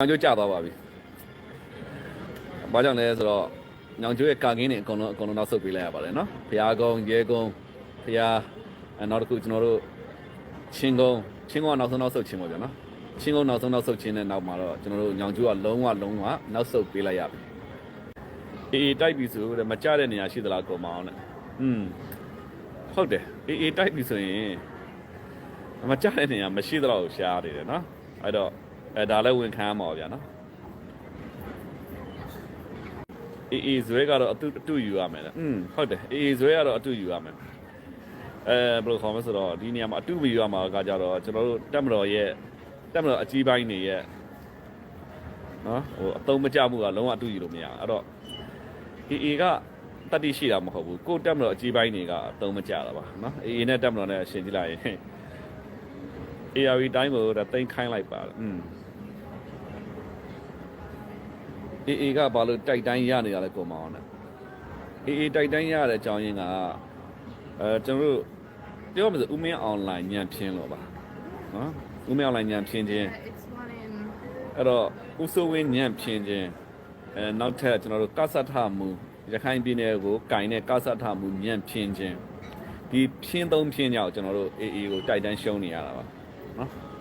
ညောင်ကျိုးကြာသွားပါပြီဘာကြောင့်လဲဆိုတော့ညောင်ကျိုးရဲ့ကာကင်းတွေအကုန်လုံးအကုန်လုံးနောက်ဆုတ်ပေးလိုက်ရပါတယ်နော်ဘုရားကုန်းရဲကုန်းဘုရားအဲနောက်တစ်ခုကျွန်တော်တို့ချင်းကုန်းချင်းကုန်းကနောက်ဆုံးနောက်ဆုတ်ချင်းပေါ့ဗျာနော်ချင်းကုန်းနောက်ဆုံးနောက်ဆုတ်ချင်းတဲ့နောက်မှာတော့ကျွန်တော်တို့ညောင်ကျိုးကလုံးဝလုံးဝနောက်ဆုတ်ပေးလိုက်ရပြီအေးအေးတိုက်ပြီဆိုတဲ့မကြတဲ့နေရာရှိသလားကုန်မအောင်နဲ့อืมဟုတ်တယ်အေးအေးတိုက်ပြီဆိုရင်မကြတဲ့နေရာမရှိသလောက်ရှားနေတယ်နော်အဲ့တော့ အဲဒါလည်းဝင်ခံရမှာပါဗျာနော်အေးအေးဇွဲကတော့အတူအတူယူရမယ်လေอืมဟုတ်တယ်အေးအေးဇွဲကတော့အတူယူရမယ်အဲဘယ်လိုခေါ်မလဲဆိုတော့ဒီနေရာမှာအတူမယူရမှာကကြတော့ကျွန်တော်တို့တက်မတော်ရဲ့တက်မတော်အကြီးပိုင်းတွေရဲ့နော်ဟိုအတုံးမကြမှုကလုံးဝအတူယူလို့မရဘူးအဲ့တော့အေးအေးကတတိရှိတာမဟုတ်ဘူးကိုတက်မတော်အကြီးပိုင်းတွေကအတုံးမကြတာပါနော်အေးအေးနဲ့တက်မတော်နဲ့ရှင်ကြည့်လိုက်ရင် ARV တိုင်းကိုဒါတိမ့်ခိုင်းလိုက်ပါอืมအေးအေးကဘာလို့တိုက်တိုင်းရနေတာလဲကိုမောင်နဲ့အေးအေးတိုက်တိုင်းရတဲ့အကြောင်းရင်းကအဲကျွန်တော်တို့ပြောမှဆိုဦးမင်းအွန်လိုင်းညံဖြင်းလို့ပါနော်ဦးမင်းအွန်လိုင်းညံဖြင်းခြင်း Yeah, it's one in အဲ့တော့ဦးစိုးဝင်းညံဖြင်းခြင်းအဲနောက်ထပ်ကျွန်တော်တို့ကဆတ်ထမှုရခိုင်ပြည်နယ်ကိုကင်တဲ့ကဆတ်ထမှုညံဖြင်းခြင်းဒီဖြင်းသုံးဖြင်းကြောင့်ကျွန်တော်တို့အေးအေးကိုတိုက်တိုင်းရှုံးနေရတာပါ No.